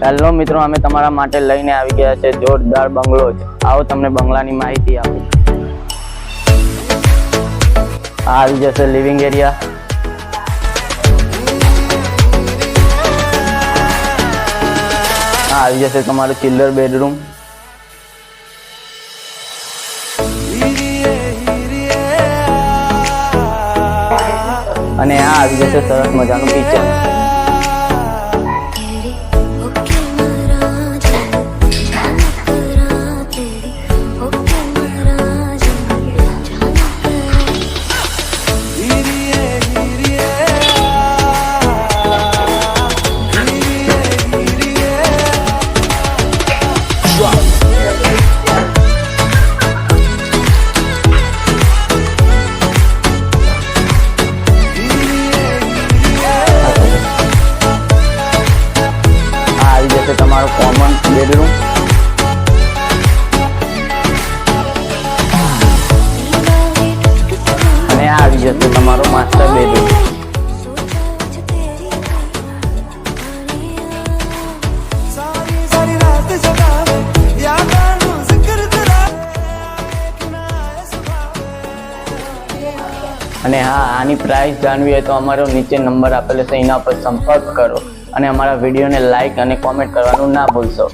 Hello મિત્રો, અમે તમારા માટે લઈને આવી ગયા છે જોરદાર બંગલો આવો તમને બંગલાની માહિતી આપું. આ આવી જશે લિવિંગ એરિયા. આ આવી જશે તમારું ચિલ્ડર બેડરૂમ અને આ આવી જશે સરસ મજાનું કિચન છે તમારો કોમન બેડરૂમ અને આ આવી જશે તમારું માસ્ટર બેડરૂમ અને હા, આની પ્રાઇસ જાણવી હોય તો અમારો નીચે નંબર આપેલો છે, એના પર સંપર્ક કરો. અને અમારા વિડીયોને લાઇક અને કોમેન્ટ કરવાનું ના ભૂલશો.